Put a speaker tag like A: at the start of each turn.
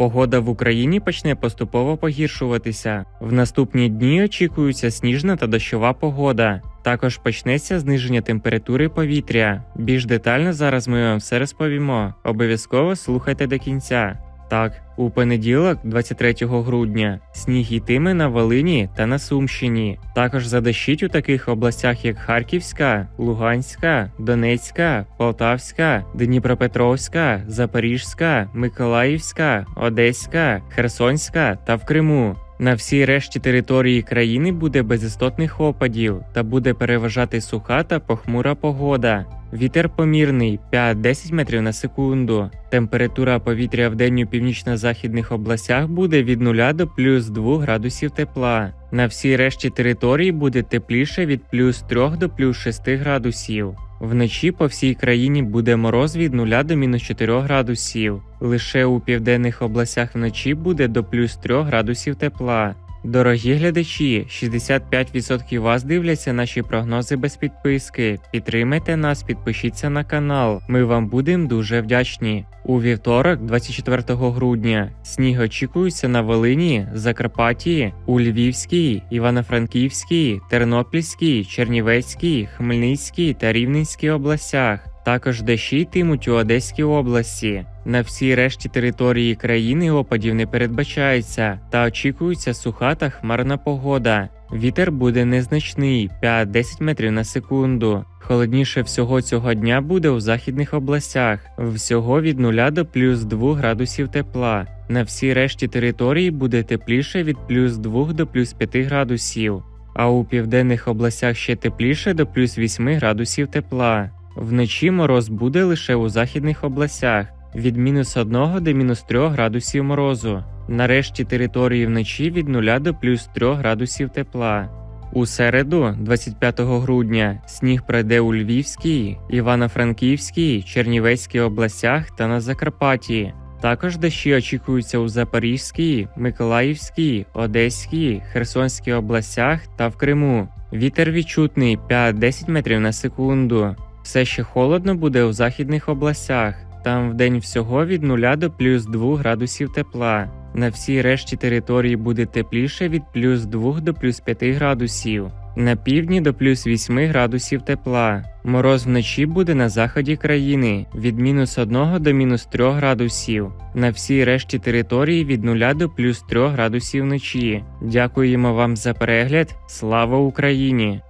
A: Погода в Україні почне поступово погіршуватися. В наступні дні очікується сніжна та дощова погода. Також почнеться зниження температури повітря. Більш детально зараз ми вам все розповімо. Обов'язково слухайте до кінця. Так, у понеділок, 23 грудня, сніг йтиме на Волині та на Сумщині. Також задощить у таких областях, як Харківська, Луганська, Донецька, Полтавська, Дніпропетровська, Запорізька, Миколаївська, Одеська, Херсонська та в Криму. На всій решті території країни буде без істотних опадів та буде переважати суха та похмура погода. Вітер помірний 5-10 метрів на секунду. Температура повітря в день у північно-західних областях буде від 0 до плюс 2 градусів тепла. На всій решті території буде тепліше від плюс 3 до плюс 6 градусів. Вночі по всій країні буде мороз від 0 до мінус 4 градусів. Лише у південних областях вночі буде до плюс 3 градусів тепла. Дорогі глядачі, 65% вас дивляться наші прогнози без підписки. Підтримайте нас, підпишіться на канал. Ми вам будемо дуже вдячні. У вівторок, 24 грудня, сніг очікується на Волині, Закарпатті, у Львівській, Івано-Франківській, Тернопільській, Чернівецькій, Хмельницькій та Рівненській областях. Також дощі йтимуть у Одеській області. На всій решті території країни опадів не передбачається та очікується суха та хмарна погода. Вітер буде незначний 5-10 метрів на секунду. Холодніше всього цього дня буде у західних областях, всього від 0 до плюс 2 градусів тепла. На всій решті території буде тепліше від плюс 2 до плюс 5 градусів, а у південних областях ще тепліше до плюс 8 градусів тепла. Вночі мороз буде лише у західних областях від мінус 1 до мінус 3 градусів морозу. Нарешті території вночі від 0 до плюс 3 градусів тепла. У середу, 25 грудня, сніг пройде у Львівській, Івано-Франківській, Чернівецькій областях та на Закарпатті. Також дощі очікуються у Запорізькій, Миколаївській, Одеській, Херсонській областях та в Криму. Вітер відчутний 5-10 метрів на секунду. Все ще холодно буде у західних областях. Там вдень всього від 0 до плюс 2 градусів тепла. На всій решті території буде тепліше від плюс 2 до плюс 5 градусів. На півдні до плюс 8 градусів тепла. Мороз вночі буде на заході країни від мінус 1 до мінус 3 градусів. На всій решті території від 0 до плюс 3 градусів вночі. Дякуємо вам за перегляд. Слава Україні!